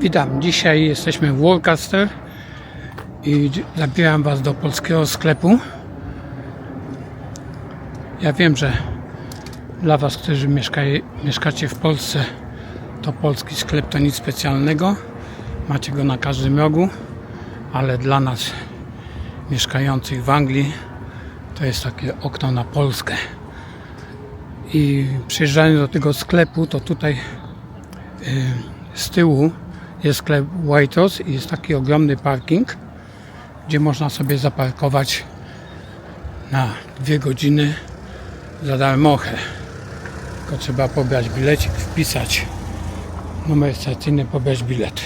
Witam. Dzisiaj jesteśmy w Warcaster i zabieram Was do polskiego sklepu. Ja wiem, że dla Was, którzy mieszkacie w Polsce, to polski sklep to nic specjalnego. Macie go na każdym rogu, ale dla nas mieszkających w Anglii to jest takie okno na Polskę. I przyjeżdżając do tego sklepu, to tutaj z tyłu jest sklep Waitrose i jest taki ogromny parking, gdzie można sobie zaparkować na dwie godziny za darmochę. Tylko trzeba pobrać bilecik, wpisać numer stacyjny, pobrać bilet.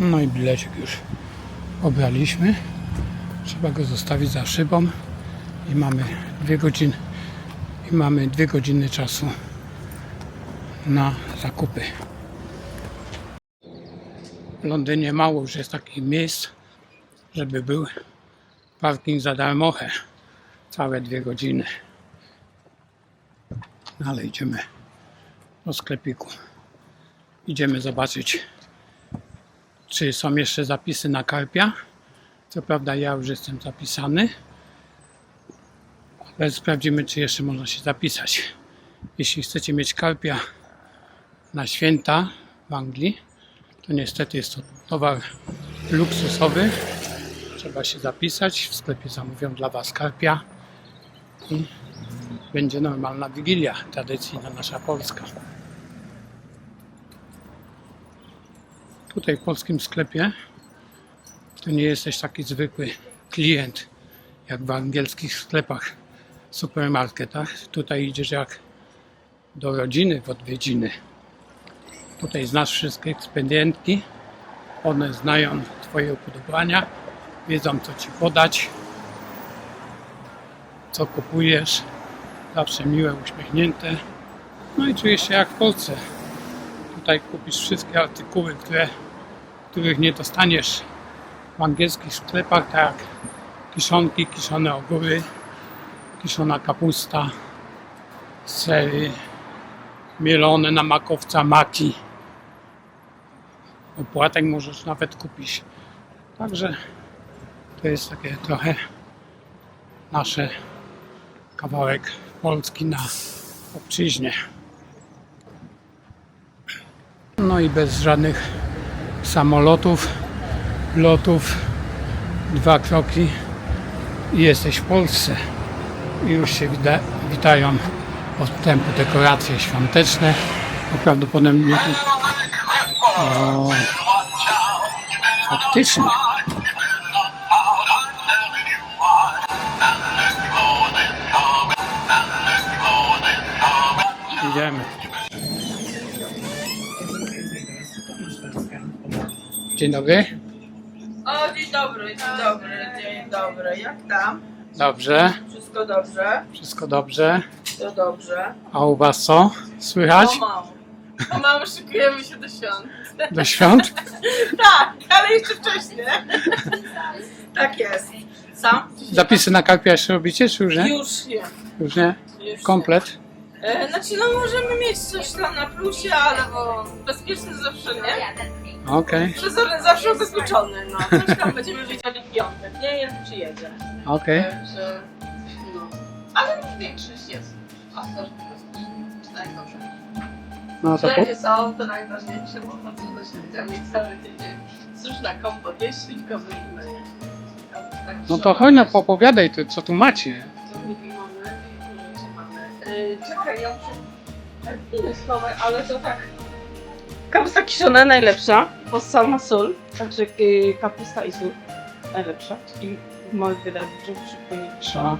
No i bilecik już obraliśmy. Trzeba go zostawić za szybą i mamy dwie godziny i mamy dwie godziny czasu na zakupy. W Londynie mało już jest takich miejsc, żeby był parking za darmochę. Całe dwie godziny. Ale idziemy do sklepiku. Idziemy zobaczyć czy są jeszcze zapisy na karpia. Co prawda ja już jestem zapisany, ale sprawdzimy czy jeszcze można się zapisać. Jeśli chcecie mieć karpia na święta w Anglii, to niestety jest to towar luksusowy. Trzeba się zapisać, w sklepie zamówią dla Was karpia i będzie normalna wigilia, tradycyjna nasza polska. Tutaj w polskim sklepie to nie jesteś taki zwykły klient jak w angielskich sklepach, supermarketach. Tutaj idziesz jak do rodziny w odwiedziny. Tutaj znasz wszystkie ekspedientki, one znają Twoje upodobania, wiedzą co Ci podać, co kupujesz, zawsze miłe, uśmiechnięte. No i czujesz się jak w Polsce. Tutaj kupisz wszystkie artykuły, które, których nie dostaniesz w angielskich sklepach, tak jak kiszonki, kiszone ogóry, kiszona kapusta, sery, mielone na makowca maki. Opłatek możesz nawet kupić. Także to jest takie trochę nasze kawałek Polski na obczyźnie. No i bez żadnych samolotów, lotów, dwa kroki i jesteś w Polsce. Już się wita- witają odstępu dekoracje świąteczne. Prawdopodobnie. O, faktycznie. Idziemy. Dzień dobry. Dobry, dzień dobry, dzień dobry. Jak tam? Dobrze, Wszystko dobrze? wszystko dobrze. To dobrze. A u Was co? Słychać? O, mam. O, mam, szykujemy się do świąt. Do świąt? Tak, ale jeszcze wcześniej. Tak jest. Sam? Zapisy na karpia jeszcze robicie, czy już nie? Już nie. Już nie? Już Komplet? E, znaczy, no możemy mieć coś tam na plusie, ale bo bezpieczny zawsze nie. Okej, Przezor zawsze ubezpieczony, no. Coś tam będziemy wiedzieli w piątek, nie? Jak przyjedzie. okej. Także, no. Ale większość jest. A też najgorzej. No to po, Żelki są to najważniejsze, bo co to się mieć cały tydzień. Cóż na jeść, tylko wyjmę. Tak, no to chodź no, popowiadaj, tu, co tu macie. Co my tu mamy? Mamy? Yy, czekaj, ja muszę... Inne słowa, ale to tak... Kapusta kiszona najlepsza, bo sama sól, także yy, kapusta i sól najlepsza. I w moich wydaniach nie Trzeba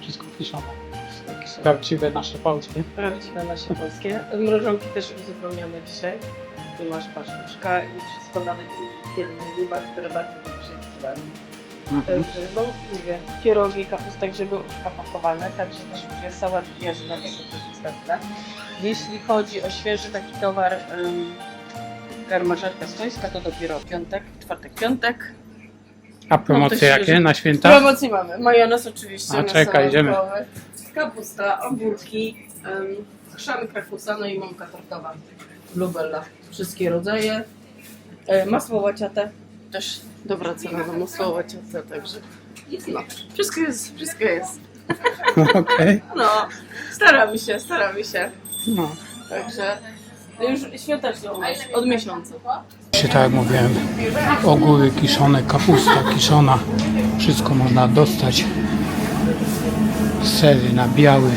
wszystko kiszone. Prawdziwe nasze polskie. Prawdziwe nasze polskie. Mrożonki też uzupełniamy dzisiaj. Tu masz paszczyczka i wszystko nawet jeden ryba, które bardzo dobrze przydają. Mhm. Także, no mówię, pierogi, kapusta grzybówka pakowane, także też już jest sałat wjeżdża, to też istotne. Jeśli chodzi o świeży taki towar, garmażerka swojska, to dopiero piątek, czwartek, piątek. A promocje to jakie na święta? Promocje mamy. Majonez oczywiście. A, na czekaj, salę idziemy. Kapusta, ogórki, um, chrzany krakusa, no i mąka tortowa. Lubella. Wszystkie rodzaje. E, masło łaciate. Też dobra cena na masło łaciate, także no, wszystko jest, wszystko jest. Okej. No, staramy się, staramy się. No. Także już świątecznie od- miesiąca. Się tak jak mówiłem, ogóry kiszone, kapusta kiszona, wszystko można dostać. Sery na biały.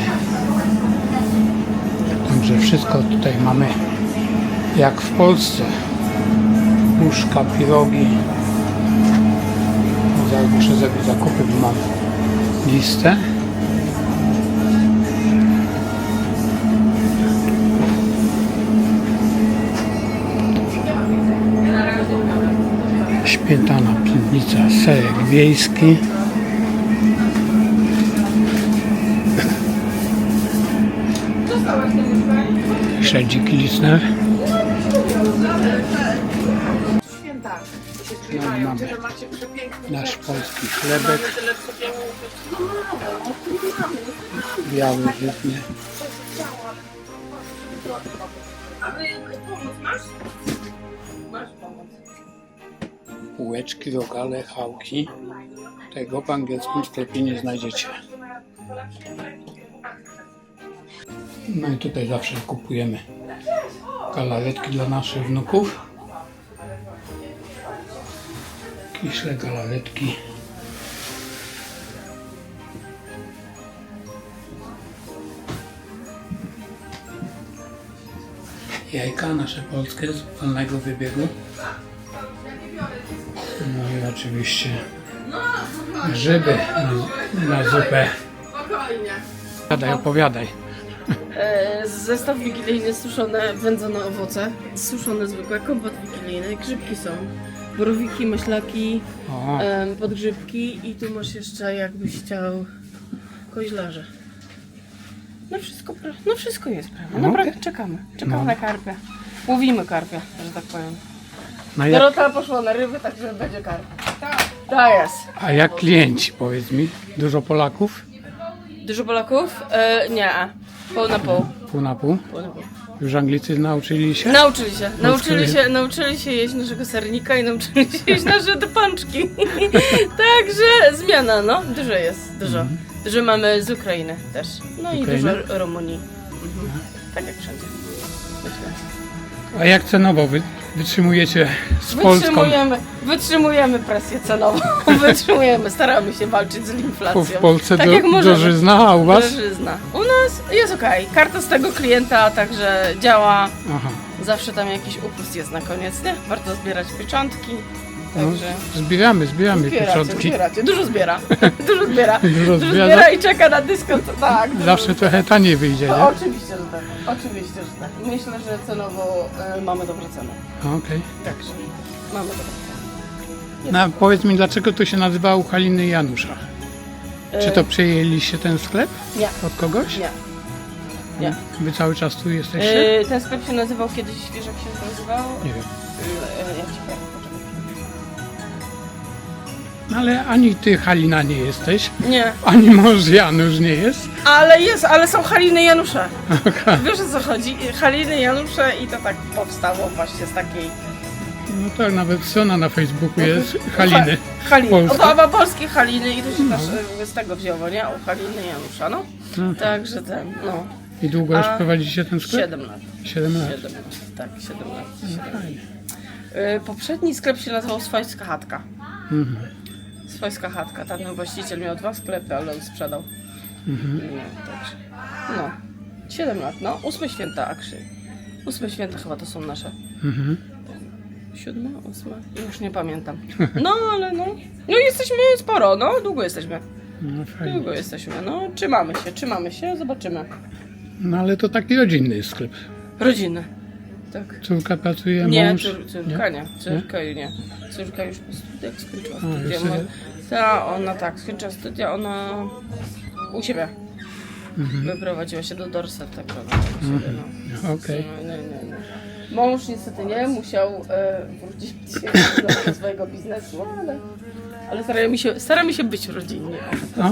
Także wszystko tutaj mamy jak w Polsce. Puszka, pirogi. Zaraz muszę zrobić zakupy, bo mam listę. Śmietana, piwnica, serek wiejski. Śledziki liczne. No i mamy nasz polski chlebek, biały, żytny. A wy pomoc masz? Masz. Półeczki, rogale, chałki. Tego w angielskim sklepie nie znajdziecie. No i tutaj zawsze kupujemy galaretki dla naszych wnuków. Kiszle, galaretki. Jajka nasze polskie z wolnego wybiegu. Oczywiście grzyby na, na zupę. Spokojnie. Opowiadaj, opowiadaj. E, zestaw wigilijny, suszone, wędzone owoce, suszone zwykłe, kompot wigilijny, grzybki są, borowiki, myślaki, O, em, podgrzybki i tu masz jeszcze jakbyś chciał koźlarze. No wszystko, pra- no wszystko jest prawie. No Naprawdę okej. czekamy. Czekamy No. na karpia. Łowimy karpia, że tak powiem. No jak, Dorota poszła na ryby, także będzie karpia. Tak. To jest. a jak klienci, powiedz mi? Dużo Polaków? Dużo Polaków? E, nie. Pół na pół. Pół na pół? pół, na pół. Już Anglicy nauczyli się? Nauczyli się, nauczyli się, nauczyli się jeść naszego sernika i nauczyli się jeść nasze pączki. Także zmiana, no, dużo jest, dużo. Dużo mamy z Ukrainy też. No i Ukrainy? dużo Rumunii. Mhm. Tak jak wszędzie. Myślę. A jak cenowo wy, wytrzymujecie z Polską? Wytrzymujemy, wytrzymujemy presję cenową. wytrzymujemy, staramy się walczyć z inflacją. w Polsce tak do, jak możemy. drożyzna, a u was? Drożyzna. U nas jest okej. Karta z tego klienta także działa. Aha. Zawsze tam jakiś upust jest na koniec, nie? Warto zbierać pieczątki. No, Także. zbieramy, zbieramy Zbieracie, pieczątki. zbieracie. Dużo zbiera. Dużo zbiera. Dużo Dużo zbiera. zbiera i czeka na dyskont. Tak. dużo Zawsze trochę taniej wyjdzie, No, nie? oczywiście, że tak. Oczywiście, że tak. Myślę, że cenowo e, mamy dobre ceny. Okej. Także mamy dobre No, a powiedz mi, dlaczego to się nazywa u Haliny Janusza? Czy to przejęliście ten sklep E, Nie, od kogoś? nie. Nie. Wy cały czas tu jesteście? E, ten sklep się nazywał kiedyś, wiesz jak się nazywał? Nie wiem. E, jak ci powiem. No ale ani ty Halina nie jesteś, Nie, ani mąż Janusz nie jest. ale jest, ale są Haliny Janusze. Wiesz o co chodzi? Haliny, Janusze i to tak powstało właśnie z takiej No tak, nawet strona na Facebooku jest Haliny. Ha, Haliny. Polska. Oba polskie Haliny i to się też e, z tego wzięło, nie? U Haliny Janusza, no. No. Także ten, no. I długo już A- prowadzicie ten sklep? Siedem lat. Siedem lat. Siedem lat, tak, siedem lat. No, fajnie. E, Poprzedni sklep się nazywał Swojska Chatka. Mhm. Swojska Chatka. Ten właściciel miał dwa sklepy, ale on sprzedał. Mhm. No, także. No. Siedem lat, no. Ósme święta akrzy. Ósme święta chyba to są nasze. Mhm. Siódma, ósma? Już nie pamiętam. No, ale no. No jesteśmy sporo, no. Długo jesteśmy. No fajnie. Długo jesteśmy, no. Trzymamy się, trzymamy się, zobaczymy. No ale to taki rodzinny sklep. Rodziny. Tak. Córka pracuje, Nie, mąż? cór, córka nie. Córka nie. Córka już po studiach skończyła A, studia. sobie- Ta, ona tak, skończyła studia, ona u siebie. Mhm. Wyprowadziła się do Dorset, tak ona u siebie, no. Okej. No, no, no, no. Mąż niestety nie, musiał e, wrócić do swojego biznesu, ale Ale staramy się, staramy się być rodzinnie.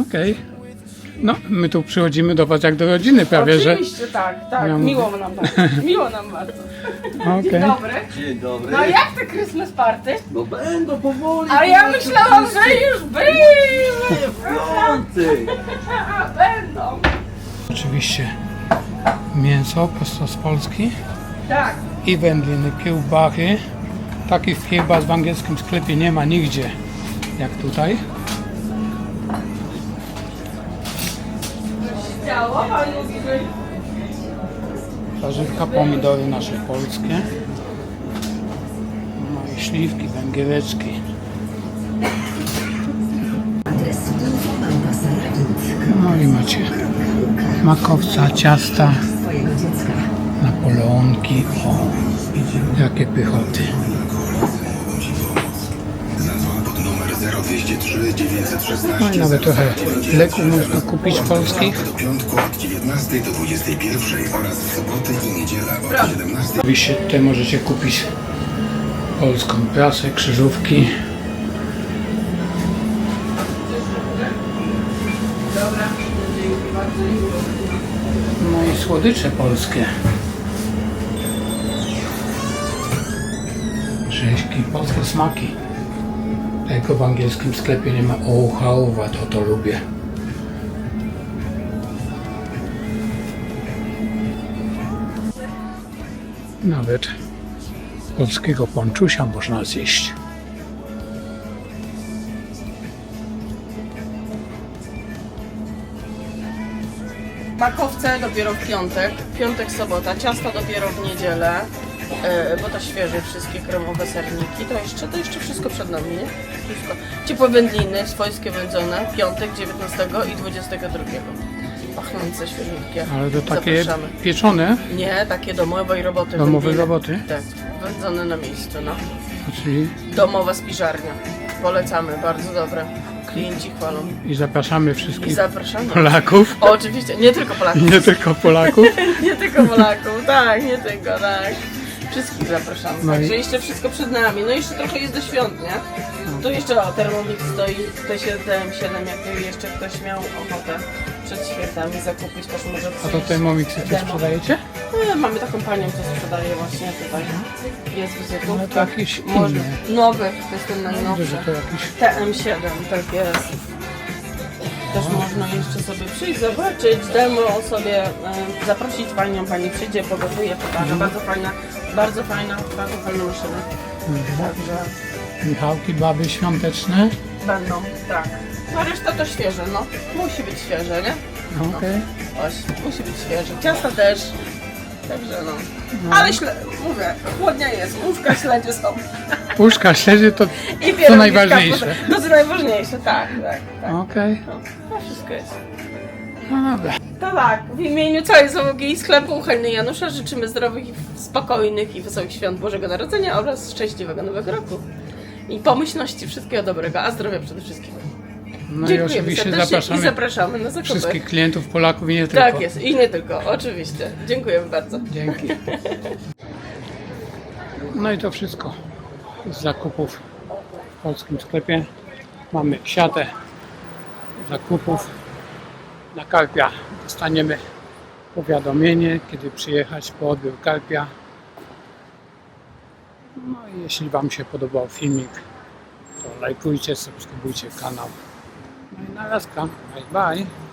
Okej. No, my tu przychodzimy do Was jak do rodziny prawie, że... Oczywiście, tak, tak. Ja Miło nam bardzo. Miło nam bardzo. Okej. Dzień dobry. Dzień dobry. No jak te Christmas party? No będą powoli. A ja myślałam, że już były! Piąty. A, będą. Oczywiście mięso prosto z Polski Tak. i wędliny, kiełbachy. Takich kiełbas w angielskim sklepie nie ma nigdzie jak tutaj. Warzywka, pomidory nasze polskie. No i śliwki, węgiereczki. No i macie makowca, ciasta, napoleonki. O, jakie pychoty. No i nawet trochę leków można kupić polskich. do piątku od 19 do 21 oraz soboty i od 17 Oczywiście tutaj możecie kupić polską prasę, krzyżówki. No i słodycze polskie. Rzeźki, polskie smaki. Tego w angielskim sklepie nie ma. O, chałwa, to to lubię. Nawet polskiego ponczusia można zjeść. Makowce dopiero w piątek, piątek, sobota, ciasta dopiero w niedzielę, bo to świeże wszystkie kremowe serniki, to jeszcze, to jeszcze wszystko przed nami, nie? Wszystko. Ciepłe wędliny, swojskie wędzone, piątek 19 i 22. Pachnące, świeżutkie. Ale to takie Zapraszamy. pieczone, Nie, takie domowej roboty. domowe wędliny. roboty, Tak, wędzone na miejscu, no. czyli Domowa spiżarnia. Polecamy, bardzo dobre. Klienci chwalą. i zapraszamy I wszystkich zapraszamy. Polaków, O, oczywiście, nie tylko Polaków. nie tylko Polaków. Nie tylko Polaków, tak, nie tylko, tak. Wszystkich zapraszamy. No i- Także jeszcze wszystko przed nami. No jeszcze trochę jest do świąt, nie? Tu jeszcze o, Thermomix stoi, T7, jakby jeszcze ktoś miał ochotę przed świętami zakupić, też może A to przyjść. Też Demo. sprzedajecie? No, mamy taką panią, co sprzedaje właśnie tutaj. Jest wizytówka. Ale to jakieś Można. inne. Nowy, to jest ten najnowszy. że to jakiś... TM7, tak jest. Też można jeszcze sobie przyjść, zobaczyć, demo sobie, e, zaprosić panią, pani przyjdzie, pogotuje, pokaże. Bardzo fajna, bardzo fajna, bardzo fajna maszyna. Także Michałki, baby świąteczne. będą, tak. A reszta to świeże, no. Musi być świeże, nie? No, Okej. Oś, musi być świeże. Ciasta też. Także no. Ale śle, mówię, chłodnia jest, łóżka śledzie są. Puszka śledzi to, I to najważniejsze. To jest najważniejsze, tak, tak, tak. Okej. No, to wszystko jest. No dobra. Tak, w imieniu całej załogi sklepu Uchylny Janusza życzymy zdrowych, i spokojnych i wesołych świąt Bożego Narodzenia oraz szczęśliwego Nowego Roku. I pomyślności, wszystkiego dobrego, a zdrowia przede wszystkim. No i Dziękujemy oczywiście serdecznie zapraszamy i zapraszamy na zakupy. wszystkich klientów, Polaków i nie tylko. Tak jest, i nie tylko, oczywiście. Dziękujemy bardzo. Dzięki. No i to wszystko z zakupów w polskim sklepie. Mamy siatę zakupów. Na karpia dostaniemy powiadomienie, kiedy przyjechać po odbiór karpia. No i jeśli Wam się podobał filmik, to lajkujcie, subskrybujcie kanał. No i na razie. Bye bye.